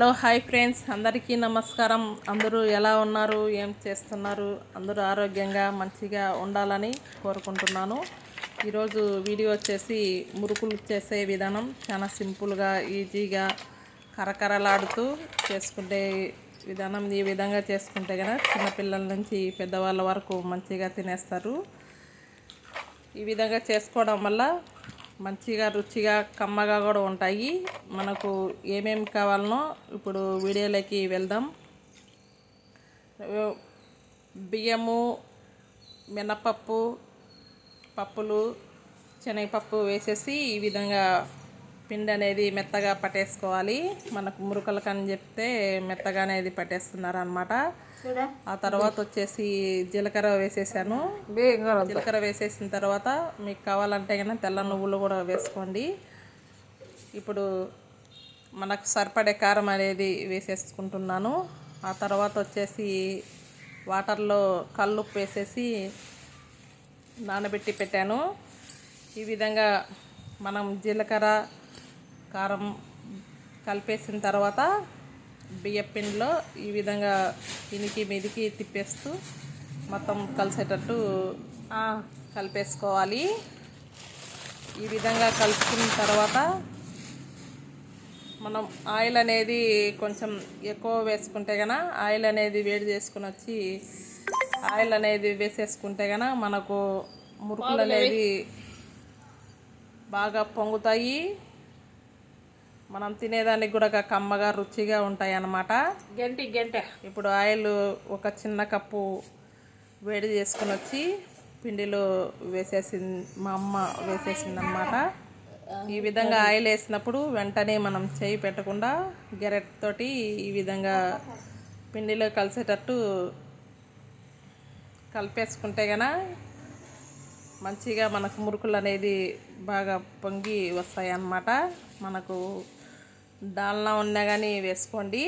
Hello hi friends. అందరికీ నమస్కారం. అందరూ ఎలా ఉన్నారు? ఏం చేస్తున్నారు? అందరూ ఆరోగ్యంగా మంచిగా ఉండాలని కోరుకుంటున్నాను. ఈరోజు వీడియో వచ్చేసి మురుకులు చేసే విధానం. చాలా సింపుల్గా ఈజీగా కరకరలాడుతూ చేసుకునే విధానం ఈ విధంగా చేసుకుంటే కదా చిన్నపిల్లల నుంచి పెద్దవాళ్ళ వరకు మంచిగా తినేస్తారు. ఈ విధంగా చేసుకోవడం వల్ల మంచిగా రుచిగా కమ్మగా కూడా ఉంటాయి. మనకు ఏమేమి కావాలనో ఇప్పుడు వీడియోలోకి వెళ్దాం. బియ్యము మినపప్పు పప్పులు శనగపప్పు వేసేసి ఈ విధంగా పిండి అనేది మెత్తగా పట్టేసుకోవాలి. మనకు మురుకలకని చెప్తే మెత్తగా అనేది పట్టేస్తున్నారు అనమాట ఆ తర్వాత వచ్చేసి జీలకర్ర వేసేసాను. జీలకర్ర వేసేసిన తర్వాత మీకు కావాలంటే కనుక తెల్ల నువ్వులు కూడా వేసుకోండి. ఇప్పుడు మనకు సరిపడే కారం అనేది వేసేసుకుంటున్నాను. ఆ తర్వాత వచ్చేసి వాటర్లో కల్లుప్పు వేసేసి నానబెట్టి పెట్టాను. ఈ విధంగా మనం జీలకర్ర కారం కలిపేసిన తర్వాత బియ్య పిండిలో ఈ విధంగా ఇనికి మీదికి తిప్పేస్తూ మొత్తం కలిసేటట్టు కలిపేసుకోవాలి. ఈ విధంగా కలుపుకున్న తర్వాత మనం ఆయిల్ అనేది కొంచెం ఎక్కువ వేసుకుంటే గన ఆయిల్ అనేది వేడి చేసుకుని వచ్చి ఆయిల్ అనేది వేసేసుకుంటే గన మనకు మురుకులు అనేది బాగా పొంగుతాయి. మనం తినేదానికి కూడా కమ్మగా రుచిగా ఉంటాయి అన్నమాట గంటి గంట. ఇప్పుడు ఆయిల్ ఒక చిన్న కప్పు వేడి చేసుకుని వచ్చి పిండిలో వేసేసింది మా అమ్మ వేసేసింది అనమాట ఈ విధంగా ఆయిల్ వేసినప్పుడు వెంటనే మనం చేయి పెట్టకుండా గెరెట్తోటి ఈ విధంగా పిండిలో కలిసేటట్టు కలిపేసుకుంటే గన మంచిగా మనకు మురుకులు అనేది బాగా పొంగి వస్తాయి అన్నమాట మనకు డాల్నా ఉన్నా కానీ వేసుకోండి.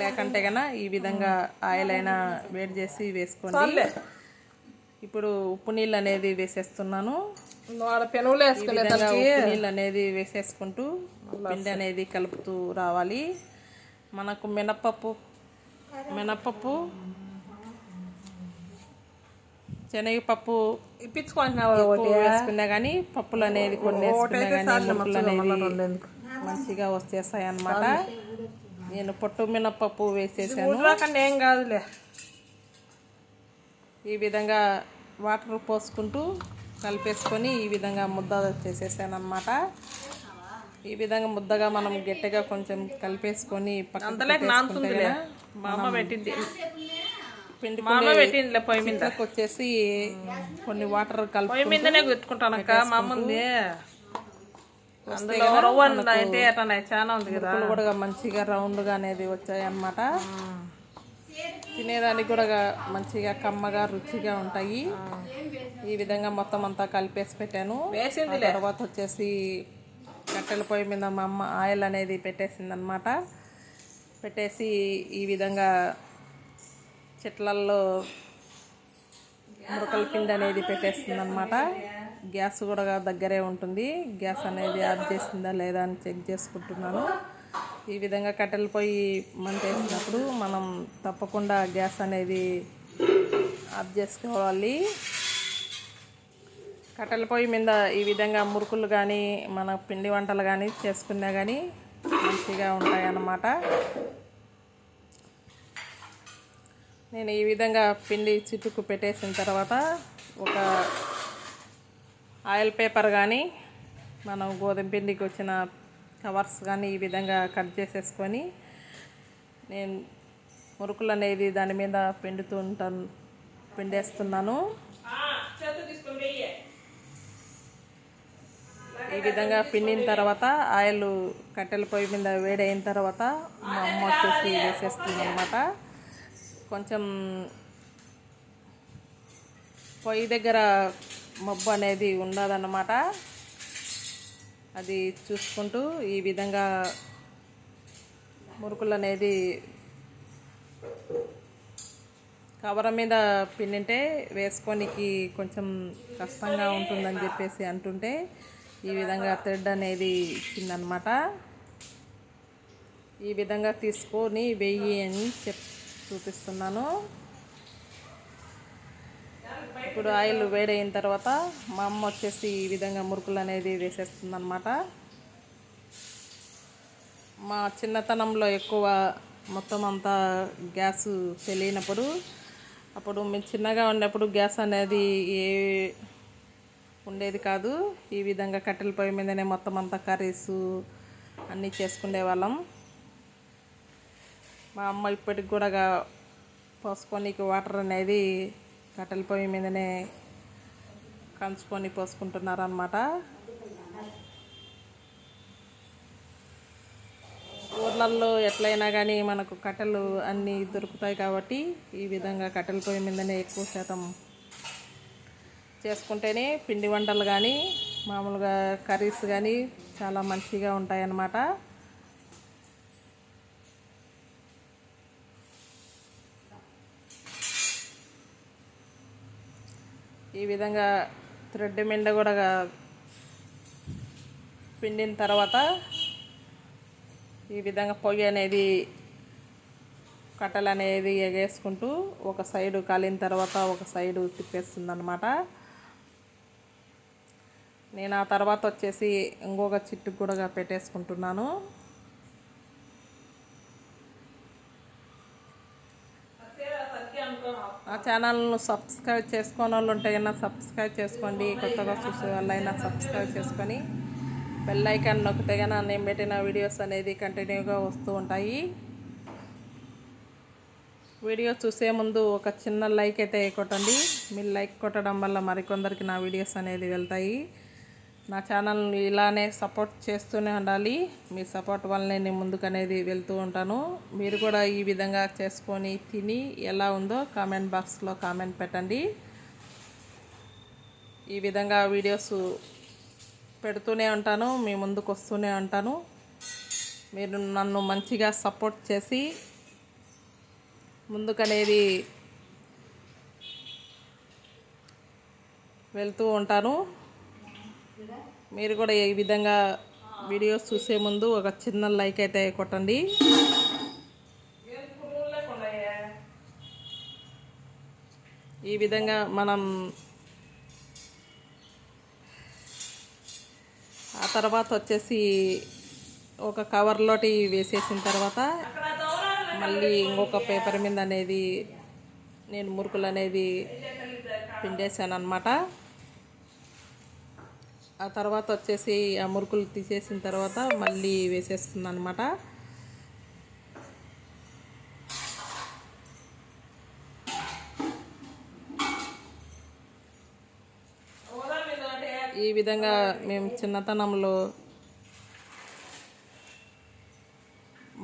లేకంటే కన ఈ విధంగా ఆయిల్ అయినా వేడి చేసి వేసుకోండి. ఇప్పుడు ఉప్పు నీళ్ళు అనేది వేసేస్తున్నాను. నీళ్ళు అనేది వేసేసుకుంటూ పిండి అనేది కలుపుతూ రావాలి. మనకు మినపప్పు మినపప్పు శనగపప్పు ఎక్కువ వేసుకున్నా కానీ పప్పులు అనేది కొన్ని వేసుకున్నా కానీ అనేవి మంచిగా వచ్చేస్తాయి అన్నమాట నేను పొట్టు మినపప్పు వేసేసాను. ఏం కాదులే. ఈ విధంగా వాటర్ పోసుకుంటూ కలిపేసుకొని ఈ విధంగా ముద్ద చేసేసాను అనమాట ఈ విధంగా ముద్దగా మనం గట్టిగా కొంచెం కలిపేసుకొని పక్కన పిండి పొయ్యి మీద. వచ్చేసి కొన్ని వాటర్ కలిపి పెట్టుకుంటాను అక్క ఉంది. అందులో రవ్వ అయితే అట్లా చాలా ఉంది కదా. కూడా మంచిగా రౌండ్గా అనేది వచ్చాయి అన్నమాట తినేదానికి కూడా మంచిగా కమ్మగా రుచిగా ఉంటాయి. ఈ విధంగా మొత్తం అంతా కలిపేసి పెట్టాను. వేసింది తర్వాత వచ్చేసి కట్టెల పొయ్యి మీద మా అమ్మ ఆయిల్ అనేది పెట్టేసింది అనమాట పెట్టేసి ఈ విధంగా చెట్లల్లో మురకల పిండి అనేది పెట్టేస్తుంది అనమాట గ్యాస్ కూడా దగ్గరే ఉంటుంది. గ్యాస్ అనేది ఆఫ్ చేసిందా లేదా అని చెక్ చేసుకుంటున్నాను. ఈ విధంగా కట్టెల పొయ్యి మంట వేసినప్పుడు మనం తప్పకుండా గ్యాస్ అనేది ఆఫ్ చేసుకోవాలి. కట్టెల పొయ్యి మీద ఈ విధంగా మురుకులు కానీ మన పిండి వంటలు కానీ చేసుకున్నా కానీ మంచిగా ఉంటాయి అన్నమాట నేను ఈ విధంగా పిండి చుట్టుకు పెట్టేసిన తర్వాత ఒక ఆయిల్ పేపర్ కానీ మనం గోధుమ పిండికి వచ్చిన కవర్స్ కానీ ఈ విధంగా కట్ చేసేసుకొని నేను మురుకులు అనేది దాని మీద పిండుతూ ఉంటాను పిండేస్తున్నాను. ఈ విధంగా పిండిన తర్వాత ఆయిల్ కట్టెల పొయ్యి మీద వేడైన తర్వాత మా అమ్మ వచ్చేసి వేసేస్తుంది అనమాట కొంచెం పొయ్యి దగ్గర మబ్బు అనేది ఉండదన్నమాట. అది చూసుకుంటూ ఈ విధంగా మురుకులు అనేది కవర మీద పిండింటే వేసుకోనికి కొంచెం కష్టంగా ఉంటుందని చెప్పేసి అంటుంటే ఈ విధంగా థ్రెడ్ అనేది ఇచ్చిందనమాట ఈ విధంగా తీసుకొని వెయ్యి అని చెప్ చూపిస్తున్నాను. ఇప్పుడు ఆయిల్ వేడైన తర్వాత మా అమ్మ వచ్చేసి ఈ విధంగా మురుకులు అనేది వేసేస్తుంది అనమాట మా చిన్నతనంలో ఎక్కువ మొత్తం అంతా గ్యాస్ తెలియనప్పుడు అప్పుడు మేము చిన్నగా ఉన్నప్పుడు గ్యాస్ అనేది ఏ ఉండేది కాదు. ఈ విధంగా కట్టెల పొయ్యి మీదనే మొత్తం అంతా కర్రీస్ అన్నీ చేసుకునే వాళ్ళం. మా అమ్మ ఇప్పటికి కూడా పోసుకొని వాటర్ అనేది కట్టెల పొయ్యి మీదనే కంచుకొని పోసుకుంటున్నారనమాట ఊర్లల్లో ఎట్లయినా కానీ మనకు కట్టెలు అన్నీ దొరుకుతాయి కాబట్టి ఈ విధంగా కట్టెల పొయ్యి మీదనే ఎక్కువ శాతం చేసుకుంటేనే పిండి వంటలు కానీ మామూలుగా కర్రీస్ కానీ చాలా మంచిగా ఉంటాయన్నమాట. ఈ విధంగా థ్రెడ్ మిండ కూడా పిండిన తర్వాత ఈ విధంగా పొయ్యి అనేది కట్టెలు అనేది ఎగేసుకుంటూ ఒక సైడు కాలిన తర్వాత ఒక సైడు తిప్పేస్తుంది అనమాట నేను ఆ తర్వాత వచ్చేసి ఇంకొక చిట్టు కూడా పెట్టేసుకుంటున్నాను. ఆ ఛానల్ను సబ్స్క్రైబ్ చేసుకోని వాళ్ళు ఉంటే కన్నా సబ్స్క్రైబ్ చేసుకోండి. కొత్తగా చూసే వాళ్ళైనా సబ్స్క్రైబ్ చేసుకొని బెల్ ఐకాన్ నొక్కితే కన్నా నేను పెట్టిన వీడియోస్ అనేది కంటిన్యూగా వస్తూ ఉంటాయి. వీడియో చూసే ముందు ఒక చిన్న లైక్ అయితే కొట్టండి. మీరు లైక్ కొట్టడం వల్ల మరికొందరికి నా వీడియోస్ అనేది వెళ్తాయి. నా ఛానల్ని ఇలానే సపోర్ట్ చేస్తూనే ఉండాలి. మీ సపోర్ట్ వల్లనే నేను ముందుకు అనేది వెళ్తూ ఉంటాను. మీరు కూడా ఈ విధంగా చేసుకొని తిని ఎలా ఉందో కామెంట్ బాక్స్లో కామెంట్ పెట్టండి. ఈ విధంగా వీడియోస్ పెడుతూనే ఉంటాను. మీ ముందుకు వస్తూనే ఉంటాను. మీరు నన్ను మంచిగా సపోర్ట్ చేసి ముందుకనేది వెళ్తూ ఉంటాను. మీరు కూడా ఈ విధంగా వీడియోస్ చూసే ముందు ఒక చిన్న లైక్ అయితే కొట్టండి. ఈ విధంగా మనం ఆ తర్వాత వచ్చేసి ఒక కవర్లోటి వేసేసిన తర్వాత మళ్ళీ ఇంకొక పేపర్ మీద అనేది నేను మురుకులు అనేది పిండేసాను అనమాట ఆ తర్వాత వచ్చేసి ఆ మురుకులు తీసేసిన తర్వాత మళ్ళీ వేసేస్తుంది అనమాట ఈ విధంగా మేము చిన్నతనంలో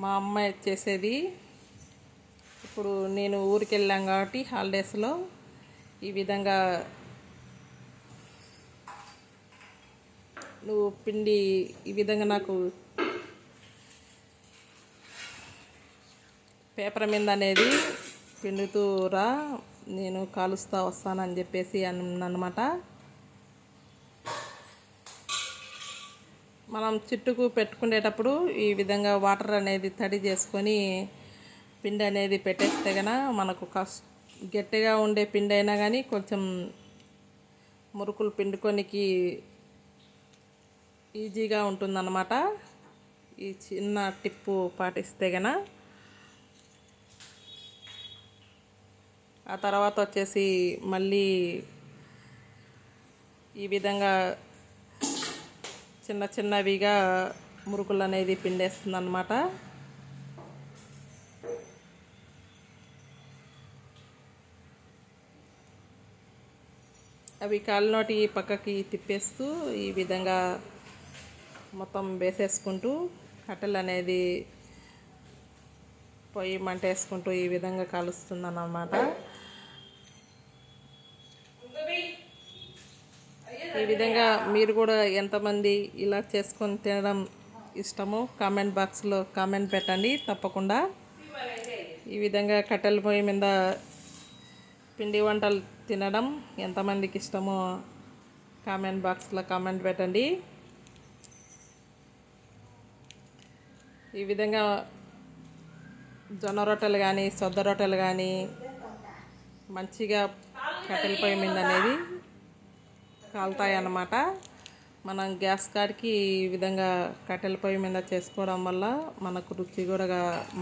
మా అమ్మ చేసేది. ఇప్పుడు నేను ఊరికి వెళ్ళాం కాబట్టి హాలిడేస్లో ఈ విధంగా నువ్వు పిండి ఈ విధంగా నాకు పేపర్ మీద అనేది పిండుతూ రా నేను కాలుస్తా వస్తానని చెప్పేసి అన్నమాట. మనం చిట్టుకు పెట్టుకునేటప్పుడు ఈ విధంగా వాటర్ అనేది తడి చేసుకొని పిండి అనేది పెట్టేస్తే కనుక మనకు కష్ గట్టిగా ఉండే పిండి అయినా కానీ కొంచెం మురుకులు పిండుకొనికి ఈజీగా ఉంటుందన్నమాట. ఈ చిన్న టిప్పు పాటిస్తే గన. ఆ తర్వాత వచ్చేసి మళ్ళీ ఈ విధంగా చిన్న చిన్నవిగా మురుకులు అనేది పిండేస్తుంది అనమాట అవి కాలినోటి పక్కకి తిప్పేస్తూ ఈ విధంగా మొత్తం వేసేసుకుంటూ కట్టెలు అనేది పొయ్యి మంట వేసుకుంటూ ఈ విధంగా కాలుస్తున్నాను అన్నమాట ఈ విధంగా మీరు కూడా ఎంతమంది ఇలా చేసుకొని తినడం ఇష్టమో కామెంట్ బాక్స్లో కామెంట్ పెట్టండి. తప్పకుండా ఈ విధంగా కట్టెల పొయ్యి మీద పిండి వంటలు తినడం ఎంతమందికి ఇష్టమో కామెంట్ బాక్స్లో కామెంట్ పెట్టండి. ఈ విధంగా జొన్న రొట్టెలు కానీ సొద్ద రొట్టెలు కానీ మంచిగా కట్టెల పొయ్యి మీద అనేది కాలుతాయి అన్నమాట. మనం గ్యాస్ కాడికి ఈ విధంగా కట్టెల పొయ్యి మీద చేసుకోవడం వల్ల మనకు రుచి కూడా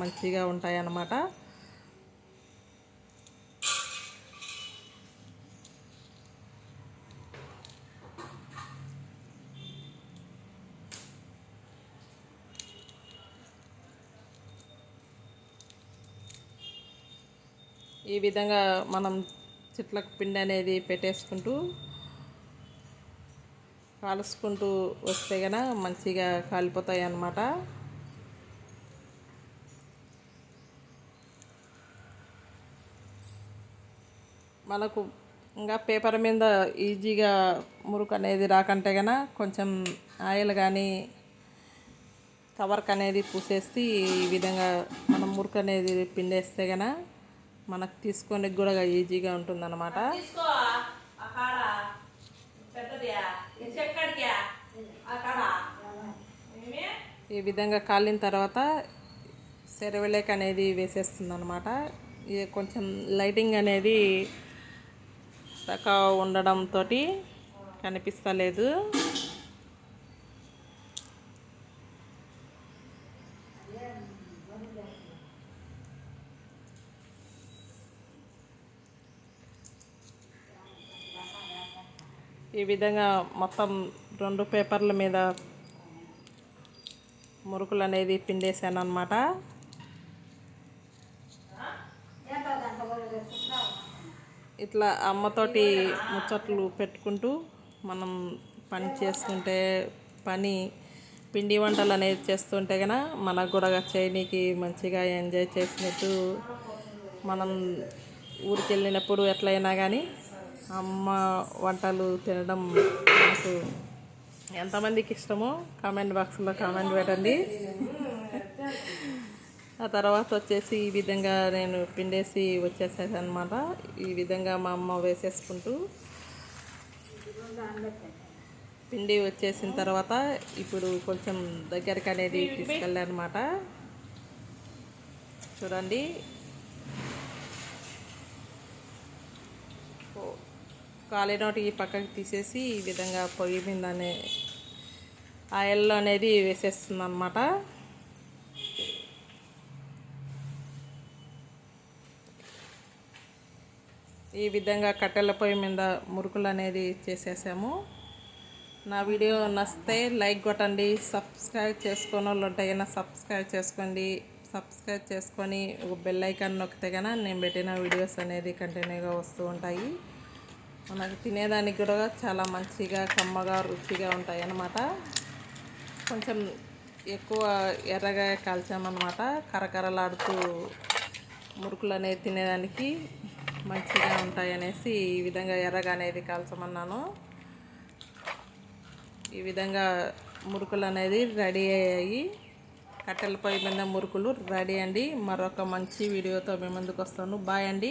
మంచిగా ఉంటాయి అన్నమాట. ఈ విధంగా మనం చెట్లకు పిండి అనేది పెట్టేసుకుంటూ కాలుసుకుంటూ వస్తే కనుక మంచిగా కాలిపోతాయి అన్నమాట. మనకు ఇంకా పేపర్ మీద ఈజీగా మురుకు అనేది రాకంటే గన కొంచెం ఆయిల్ కానీ కవర్క్ అనేది పూసేసి ఈ విధంగా మనం మురుకు అనేది పిండేస్తే గన మనకు తీసుకొని కూడా ఈజీగా ఉంటుందన్నమాట. ఈ విధంగా కాలిన తర్వాత సెరవలేక్ అనేది వేసేస్తుంది అనమాట ఇది కొంచెం లైటింగ్ అనేది తక్కువ ఉండడంతో కనిపిస్తలేదు. ఈ విధంగా మొత్తం రెండు పేపర్ల మీద మురుకులు అనేది పిండేసాను అనమాట ఇట్లా అమ్మతోటి ముచ్చట్లు పెట్టుకుంటూ మనం పని చేసుకుంటే పని పిండి వంటలు అనేది చేస్తుంటే కనుక మనకు కూడా చేయనీకి మంచిగా ఎంజాయ్ చేసినట్టు మనం ఊరికి వెళ్ళినప్పుడు ఎట్లయినా కానీ అమ్మ వంటలు తినడం నాకు ఎంతమందికి ఇష్టమో కామెంట్ బాక్స్లో కామెంట్ పెట్టండి. ఆ తర్వాత వచ్చేసి ఈ విధంగా నేను పిండేసి వచ్చేసాను అనమాట ఈ విధంగా మా అమ్మ వేసేసుకుంటూ పిండి వచ్చేసిన తర్వాత ఇప్పుడు కొంచెం దగ్గరికి అనేది తీసుకెళ్ళానమాట. చూడండి. కాలినోటి పక్కకి తీసేసి ఈ విధంగా పొయ్యి మీదనే ఆయిల్ అనేది వేసేస్తుంది అనమాట ఈ విధంగా కట్టెల పొయ్యి మీద మురుకులు అనేది చేసేసాము. నా వీడియో నచ్చితే లైక్ కొట్టండి సబ్స్క్రైబ్ చేసుకుని వాళ్ళు ఉంటే సబ్స్క్రైబ్ చేసుకోండి. సబ్స్క్రైబ్ చేసుకొని ఒక బెల్ ఐకాన్ నొక్కితే కనుక నేను పెట్టిన వీడియోస్ అనేది కంటిన్యూగా వస్తూ ఉంటాయి. మనకు తినేదానికి కూడా చాలా మంచిగా కమ్మగా రుచిగా ఉంటాయి అన్నమాట కొంచెం ఎక్కువ ఎర్రగా కాల్చామన్నమాట. కరకరలాడుతూ మురుకులు అనేది తినేదానికి మంచిగా ఉంటాయి అనేసి ఈ విధంగా ఎర్రగా అనేది కాల్చమన్నాను. ఈ విధంగా మురుకులు అనేది రెడీ అయ్యాయి. కట్టెల పొయ్యి మీద మురుకులు రెడీ అండి. మరొక మంచి వీడియోతో మీ ముందుకు వస్తాను. బాయ్ అండి.